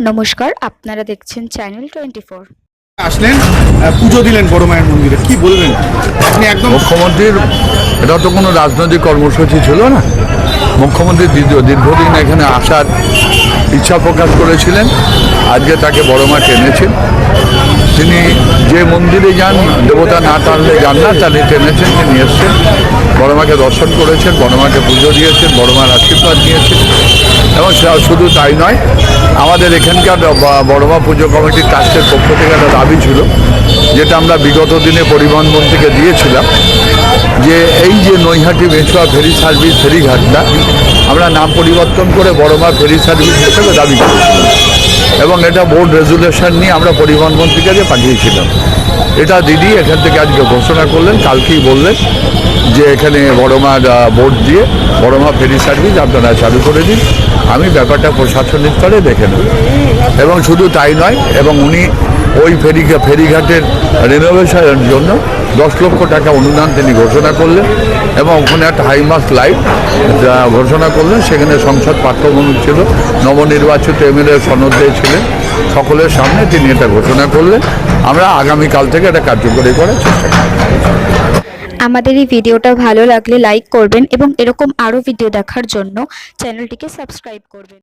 নমস্কার আপনারা দেখছেন চ্যানেল টোয়েন্টি ফোর আসলেন পুজো দিলেন বড় মায়ের মন্দিরে কি বলবেন আপনি একদম মুখ্যমন্ত্রীর এটা তো কোনো রাজনৈতিক কর্মসূচি ছিল না। মুখ্যমন্ত্রী দীর্ঘ- দীর্ঘদিন এখানে আসার ইচ্ছা প্রকাশ করেছিলেন। আজকে তাকে বড় মা টেনেছেন। তিনি যে মন্দিরে যান দেবতা না টানলে যান না তাহলে টেনেছেন তিনি এসছেন। বড় মাকে দর্শন করেছেন বড় মাকে পুজো দিয়েছেন বড় মার আশীর্বাদ নিয়েছেন। এবং সে- শুধু তাই নয় আমাদের এখানকার বড়মা পুজো কমিটির ট্রাস্টের পক্ষ থেকে একটা দাবি ছিল, যেটা আমরা বিগত দিনে পরিবহন মন্ত্রীকে দিয়েছিলাম, যে এই যে নৈহাটি মেছুয়া ফেরি সার্ভিস ফেরিঘাটটা, আমরা নাম পরিবর্তন করে বড়মা ফেরি সার্ভিস হিসেবে দাবি করেছিলাম। এবং এটা বোর্ড রেজুলেশন নিয়ে আমরা পরিবহন মন্ত্রীকে যে পাঠিয়েছিলাম। এটা দিদি এখান থেকে আজকে ঘোষণা করলেন, কালকেই বললেন যে এখানে বড়মার বোর্ড দিয়ে বড়মা ফেরি সার্ভিস আপনারা চালু করে দিন। আমি ব্যাপারটা প্রশাসনিক স্তরে দেখে নেব। এবং শুধু তাই নয়, এবং উনি ওই ফেরিঘা ফেরিঘাটের রেনোভেশনের জন্য দশ লক্ষ টাকা অনুদান তিনি ঘোষণা করলেন এবং ওখানে একটা হাইমাস লাইট ঘোষণা করলেন, সেখানে সংসদ পাঠ্যভূমি ছিল, নবনির্বাচিত এমএলএ সনদে ছিলেন, সকলের সামনে তিনি এটা ঘোষণা করলেন। আমরা আগামীকাল থেকে এটা কার্যকরী করার চেষ্টা আমাদের এই ভিডিওটা ভালো লাগলে লাইক করবেন এবং এরকম আরও ভিডিও দেখার জন্য চ্যানেলটিকে সাবস্ক্রাইব করবেন।